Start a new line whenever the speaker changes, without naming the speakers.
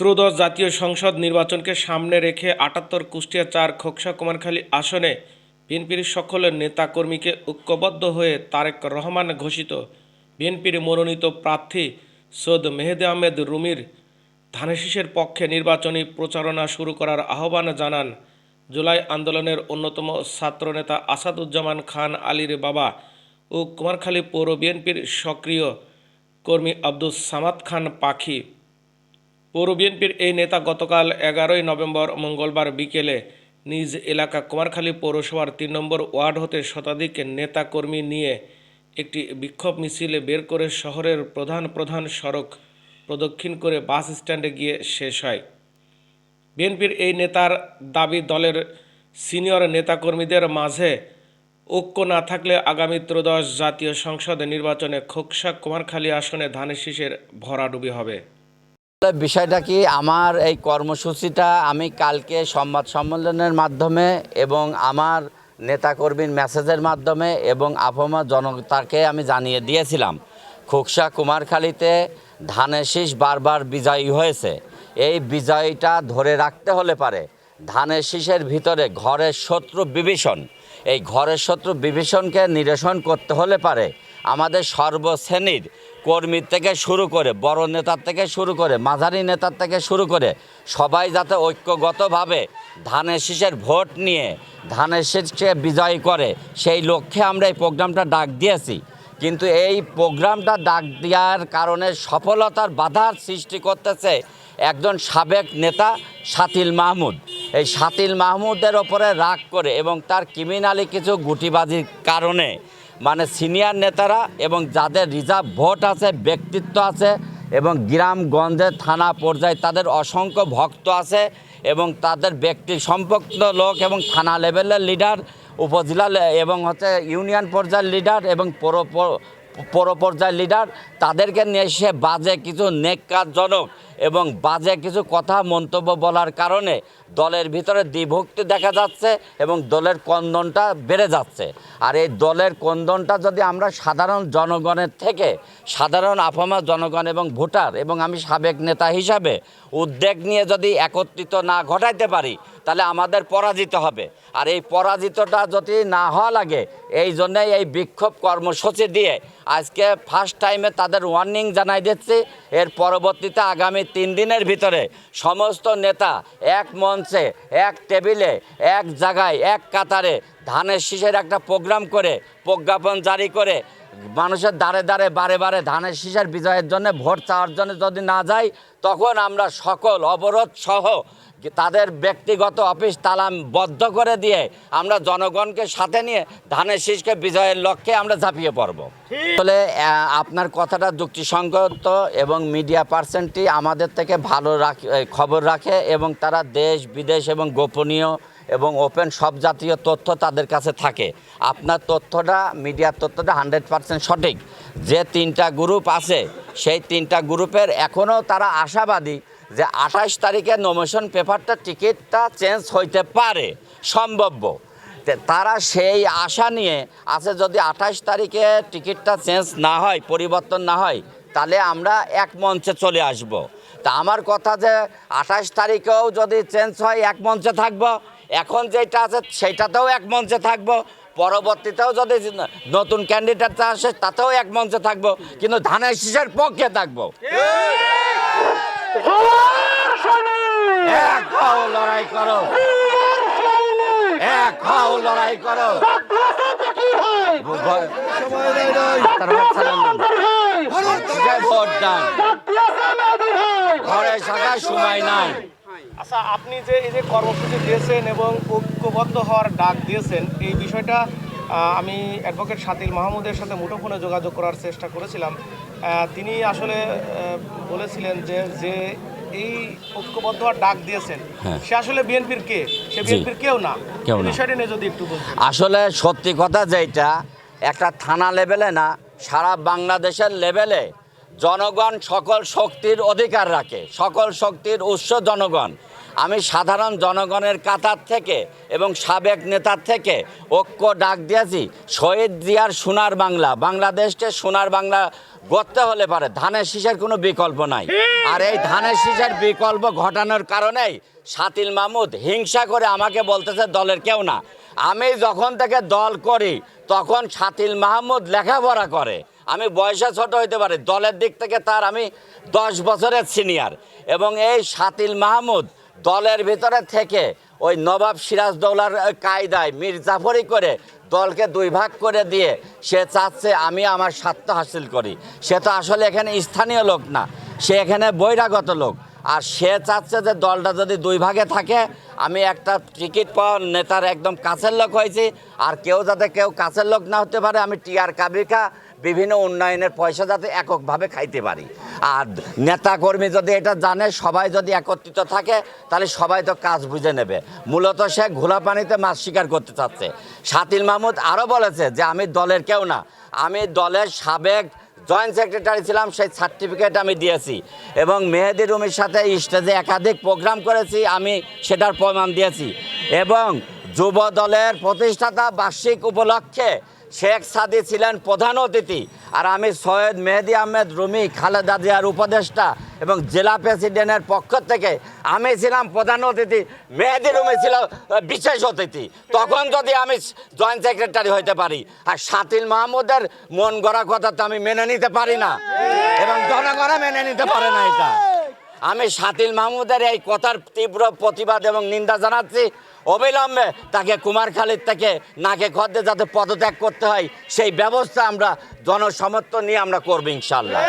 ত্রয়োদশ জাতীয় সংসদ নির্বাচনকে সামনে রেখে আটাত্তর কুষ্টিয়া চার খোকসা কুমারখালী আসনে বিএনপির সকল নেতাকর্মীকে ঐক্যবদ্ধ হয়ে তারেক রহমান ঘোষিত। বিএনপির মনোনীত প্রার্থী সৈয়দ মেহেদি আহমেদ রুমির ধানেশিসের পক্ষে নির্বাচনী প্রচারণা শুরু করার আহ্বান জানান। জুলাই আন্দোলনের অন্যতম ছাত্রনেতা আসাদুজ্জামান খান আলীর বাবা ও কুমারখালী পৌর বিএনপির সক্রিয় কর্মী আব্দুস সামাদ খান পাখি। পৌর বিএনপির এই নেতা গতকাল এগারোই নভেম্বর মঙ্গলবার বিকেলে নিজ এলাকা কুমারখালী পৌরসভার তিন নম্বর ওয়ার্ড হতে শতাধিক নেতাকর্মী নিয়ে একটি বিক্ষোভ মিছিলে বের করে শহরের প্রধান প্রধান সড়ক প্রদক্ষিণ করে বাস স্ট্যান্ডে গিয়ে শেষ হয়। বিএনপির এই নেতার দাবি, দলের সিনিয়র নেতাকর্মীদের মাঝে ঐক্য না থাকলে আগামী ত্রয়োদশ জাতীয় সংসদ নির্বাচনে খোকসা কুমারখালী আসনে ধানের শীষের ভরাডুবি হবে।
বিষয়টা কি, আমার এই কর্মসূচিটা আমি কালকে সংবাদ সম্মেলনের মাধ্যমে এবং আমার নেতাকর্মীর মেসেজের মাধ্যমে এবং আবহাওয়া জনতাকে আমি জানিয়ে দিয়েছিলাম। খুকসা কুমারখালীতে ধানের শীষ বারবার বিজয়ী হয়েছে। এই বিজয়টা ধরে রাখতে হলে পারে। ধানের শীষের ভিতরে ঘরের শত্রু বিভীষণ। এই ঘরের শত্রু বিভীষণকে নিরসন করতে হলে পারে। আমাদের সর্বশ্রেণীর কর্মীর থেকে শুরু করে, বড় নেতার থেকে শুরু করে, মাঝারি নেতার থেকে শুরু করে, সবাই যাতে ঐক্যগতভাবে ধানের শীষের ভোট নিয়ে, ধানের শীষকে বিজয়ী করে, সেই লক্ষ্যে আমরা এই প্রোগ্রামটা ডাক দিয়েছি। কিন্তু এই প্রোগ্রামটা ডাক দেওয়ার কারণে সফলতার বাধার সৃষ্টি করতেছে একজন সাবেক নেতা সাতিল মাহমুদ। এই সাতিল মাহমুদের ওপরে রাগ করে এবং তার ক্রিমিনালি কিছু গুটিবাজির কারণে মানে সিনিয়র নেতারা এবং যাদের রিজার্ভ ভোট আছে, ব্যক্তিত্ব আছে এবং গ্রামগঞ্জে থানা পর্যায়ে তাদের অসংখ্য ভক্ত আছে এবং তাদের ব্যক্তি সম্পৃক্ত লোক এবং থানা লেভেলের লিডার, উপজেলা এবং হচ্ছে ইউনিয়ন পর্যায়ের লিডার এবং পৌর পৌর পর্যায়ের লিডার, তাদেরকে নিয়ে এসে বাজে কিছু নেককারজনক এবং বাজে কিছু কথা, মন্তব্য বলার কারণে দলের ভিতরে দ্বিভক্তি দেখা যাচ্ছে এবং দলের কন্দনটা বেড়ে যাচ্ছে। আর এই দলের কন্দনটা যদি আমরা সাধারণ জনগণের থেকে, সাধারণ আফামা জনগণ এবং ভোটার এবং আমি সাবেক নেতা হিসাবে উদ্যোগ নিয়ে যদি একত্রিত না ঘটাইতে পারি, তাহলে আমাদের পরাজিত হবে। আর এই পরাজিতটা যদি না হওয়া লাগে, এই জন্যই এই বিক্ষোভ কর্মসূচি দিয়ে আজকে ফার্স্ট টাইমে তাদের ওয়ার্নিং জানাই দিচ্ছি। এর পরবর্তীতে আগামী তিন দিনের ভিতরে সমস্ত নেতা এক মঞ্চে, এক টেবিলে, এক জায়গায়, এক কাতারে ধানের শীষের একটা প্রোগ্রাম করে, প্রজ্ঞাপন জারি করে মানুষের দাঁড়ে দাঁড়ে বারে বারে ধানের শীষের বিজয়ের জন্য, ভোট চাওয়ার জন্য যদি না যাই, তখন আমরা সকল অবরোধ সহ তাদের ব্যক্তিগত অফিস তালাম বদ্ধ করে দিয়ে আমরা জনগণকে সাথে নিয়ে ধানের শীষকে বিজয়ের লক্ষ্যে আমরা ঝাঁপিয়ে পড়ব। আসলে আপনার কথাটা যুক্তিসঙ্গত এবং মিডিয়া পার্সেন্টটি আমাদের থেকে ভালো রাখ- খবর রাখে এবং তারা দেশ, বিদেশ এবং গোপনীয় এবং ওপেন সব জাতীয় তথ্য তাদের কাছে থাকে। আপনার তথ্যটা, মিডিয়ার তথ্যটা হান্ড্রেড পার্সেন্ট সঠিক। যে তিনটা গ্রুপ আছে, সেই তিনটা গ্রুপের এখনও তারা আশাবাদী যে আঠাশ তারিখে নমিশন পেপারটা টিকিটটা চেঞ্জ হইতে পারে, সম্ভাব্য। তারা সেই আশা নিয়ে আছে যদি আঠাশ তারিখে টিকিটটা চেঞ্জ না হয়, পরিবর্তন না হয়, তাহলে আমরা এক মঞ্চে চলে আসব। তা আমার কথা যে আঠাশ তারিখেও যদি চেঞ্জ হয়, এক মঞ্চে থাকব এখন যেটা আছে সেটাতেও এক মঞ্চে থাকব। পরবর্তীতেও যদি নতুন ক্যান্ডিডেট আসে তাতেও এক মঞ্চে থাকব। কিন্তু ধানের শীষের পক্ষে থাকব। এক হও লড়াই করো। এক হও লড়াই করো। ভোট দান ঘরে থাকার সময় নাই।
আচ্ছা আপনি যে এই যে কর্মসূচি দিয়েছেন এবং ঐক্যবদ্ধ হওয়ার ডাক দিয়েছেন এই বিষয়টা আমি অ্যাডভোকেট সাতিল মাহমুদের সাথে মুঠোফোনে যোগাযোগ করার চেষ্টা করেছিলাম। তিনি আসলে বলেছিলেন যে যে এই ঐক্যবদ্ধ হওয়ার ডাক দিয়েছেন
হ্যাঁ।
সে আসলে বিএনপির কে? সে বিএনপির কেউ না। বিষয়টা নিয়ে যদি একটু
আসলে সত্যি কথা যেটা একটা থানা লেভেলে না সারা বাংলাদেশের লেভেলে জনগণ সকল শক্তির অধিকার রাখে সকল শক্তির উৎস জনগণ। আমি সাধারণ জনগণের কাতার থেকে এবং সাবেক নেতার থেকে ঐক্য ডাক দিয়েছি। শহীদ জিয়ার সোনার বাংলা, বাংলাদেশকে সোনার বাংলা গড়তে হলে পারে। ধানের শীষের কোনো বিকল্প নাই। আর এই ধানের শীষের বিকল্প ঘটানোর কারণেই সাতিল মাহমুদ হিংসা করে আমাকে বলতেছে, দলের কেউ না। আমি যখন থেকে দল করি, তখন সাতিল মাহমুদ লেখাপড়া করে। আমি বয়সে ছোট হইতে পারি, দলের দিক থেকে তার আমি দশ বছরের সিনিয়র। এবং এই সাতিল মাহমুদ দলের ভিতরে থেকে ওই নবাব সিরাজদৌলার কায়দায় মির্জাফরি করে দলকে দুই ভাগ করে দিয়ে সে চাচ্ছে আমি আমার স্বার্থ হাসিল করি। সে তো আসলে এখানে স্থানীয় লোক না, সে এখানে বহিরাগত লোক। আর সে চাচ্ছে যে দলটা যদি দুই ভাগে থাকে, আমি একটা টিকিট পাওয়া নেতার একদম কাছের লোক হয়েছি, আর কেউ যাতে কেউ কাছের লোক না হতে পারে, আমি টিআর কাবিকা বিভিন্ন উন্নয়নের পয়সা যাতে এককভাবে খাইতে পারি। আর নেতাকর্মী যদি এটা জানে, সবাই যদি একত্রিত থাকে, তাহলে সবাই তো কাজ বুঝে নেবে। মূলত সে ঘোলা পানিতে মাছ শিকার করতে চাচ্ছে। সাতিল মাহমুদ আরও বলেছে যে, আমি দলের কেউ না। আমি দলের সাবেক জয়েন্ট সেক্রেটারি ছিলাম, সেই সার্টিফিকেট আমি দিয়েছি। এবং মেহেদি রুমির সাথে স্টেজে একাধিক প্রোগ্রাম করেছি, আমি সেটার প্রমাণ দিয়েছি। এবং যুব দলের প্রতিষ্ঠাতা বার্ষিক উপলক্ষে শেখ সাদি ছিলেন প্রধান অতিথি। আর আমি সৈয়দ মেহেদি আহমেদ রুমি, খালেদা জিয়ার উপদেষ্টা এবং জেলা প্রেসিডেন্টের পক্ষ থেকে আমি ছিলাম প্রধান অতিথি, মেহেদি রুমি ছিল বিশেষ অতিথি। তখন যদি আমি জয়েন্ট সেক্রেটারি হইতে পারি, আর শাতিল মাহমুদের মন গড়া কথা তো আমি মেনে নিতে পারি না। এবং জনগণও মেনে নিতে পারে না এটা। আমি শাতিল মাহমুদের এই কথার তীব্র প্রতিবাদ এবং নিন্দা জানাচ্ছি। অবিলম্বে তাকে কুমারখালীর থেকে নাকে খদ্দে যাতে পদত্যাগ করতে হয়, সেই ব্যবস্থা আমরা জনসমর্থন নিয়ে আমরা করব ইনশাল্লাহ